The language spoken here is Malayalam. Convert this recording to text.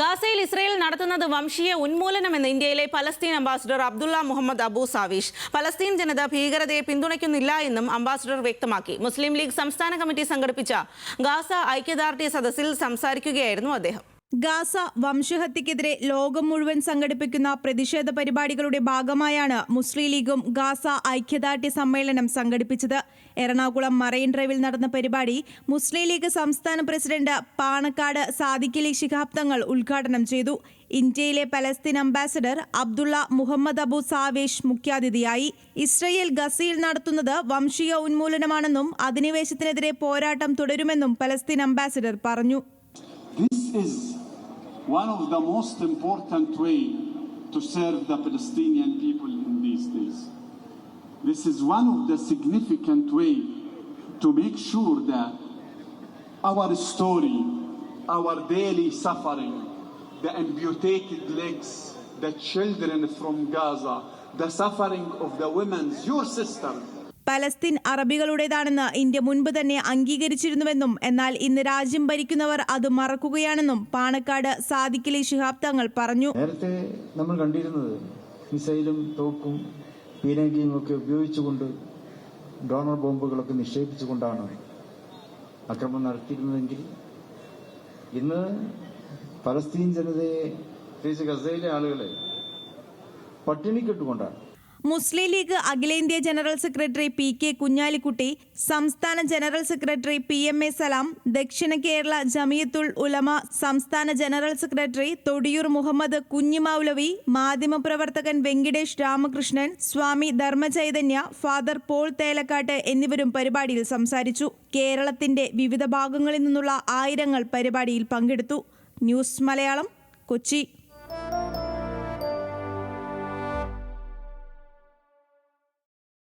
ഗാസയിൽ ഇസ്രയേൽ നടത്തുന്നത് വംശീയ ഉന്മൂലനമെന്ന് ഇന്ത്യയിലെ Palestine ambassador Abdullah Mohammed Abu Shawesh. Palestine ജനത ഭീകരതയെ പിന്തുണയ്ക്കുന്നില്ല എന്നും അംബാസിഡർ വ്യക്തമാക്കി. മുസ്ലിം ലീഗ് സംസ്ഥാന കമ്മിറ്റി സംഘടിപ്പിച്ച ഗാസ ഐക്യദാർഢ്യ സദസ്സിൽ സംസാരിക്കുകയായിരുന്നു അദ്ദേഹം. ഗാസ വംശഹത്യക്കെതിരെ ലോകം മുഴുവൻ സംഘടിപ്പിക്കുന്ന പ്രതിഷേധ പരിപാടികളുടെ ഭാഗമായാണ് മുസ്ലിം ലീഗും ഗാസ ഐക്യദാർഢ്യ സമ്മേളനം സംഘടിപ്പിച്ചത്. എറണാകുളം മറൈൻ ഡ്രൈവിൽ നടന്ന പരിപാടി മുസ്ലിം ലീഗ് സംസ്ഥാന പ്രസിഡന്റ് പാണക്കാട് സാദിഖലി ശിഹാബ് തങ്ങൾ ഉദ്ഘാടനം ചെയ്തു. ഇന്ത്യയിലെ Palestine ambassador Abdullah Mohammed Abu Shawesh മുഖ്യാതിഥിയായി. ഇസ്രയേൽ ഗസയിൽ നടത്തുന്നത് വംശീയ ഉന്മൂലനമാണെന്നും അധിനിവേശത്തിനെതിരെ പോരാട്ടം തുടരുമെന്നും പലസ്തീൻ അംബാസഡർ പറഞ്ഞു. This is one of the most important way to serve the Palestinian people in these days. This is one of the significant way to make sure that our story, our daily suffering, the amputated legs, the children from Gaza, the suffering of the women, your sisters, Palestine അറബികളുടേതാണെന്ന് India മുൻപ് തന്നെ അംഗീകരിച്ചിരുന്നുവെന്നും എന്നാൽ ഇന്ന് രാജ്യം ഭരിക്കുന്നവർ അത് മറക്കുകയാണെന്നും പാണക്കാട് സാദിഖലി ശിഹാബ് തങ്ങൾ പറഞ്ഞു. നേരത്തെ നമ്മൾ കണ്ടിരുന്നത് മിസൈലും തോക്കും പീരങ്കിയും ഒക്കെ ഉപയോഗിച്ചുകൊണ്ട് ഡോണർ ബോംബുകളൊക്കെ നിക്ഷേപിച്ചുകൊണ്ടാണ് അക്രമം നടത്തിയിരുന്നതെങ്കിൽ ഇന്ന് പലസ്തീൻ ജനതയെ പ്രത്യേകിച്ച് ഗസയിലെ ആളുകളെ പട്ടിണിക്കിട്ടുകൊണ്ടാണ് മുസ്ലിം ലീഗ് അഖിലേന്ത്യാ general secretary P K Kunhalikutty സംസ്ഥാന general secretary P M A Salam Dakshina Kerala Jamiathul Ulama സംസ്ഥാന ജനറൽ സെക്രട്ടറി തൊടിയൂർ മുഹമ്മദ് കുഞ്ഞിമൗലവി മാധ്യമപ്രവർത്തകൻ വെങ്കിടേഷ് രാമകൃഷ്ണൻ സ്വാമി ധർമ്മചൈതന്യ ഫാദർ പോൾ തേലക്കാട്ട് എന്നിവരും പരിപാടിയിൽ സംസാരിച്ചു. കേരളത്തിന്റെ വിവിധ ഭാഗങ്ങളിൽ നിന്നുള്ള ആയിരങ്ങൾ പരിപാടിയിൽ പങ്കെടുത്തു. ന്യൂസ് മലയാളം കൊച്ചി.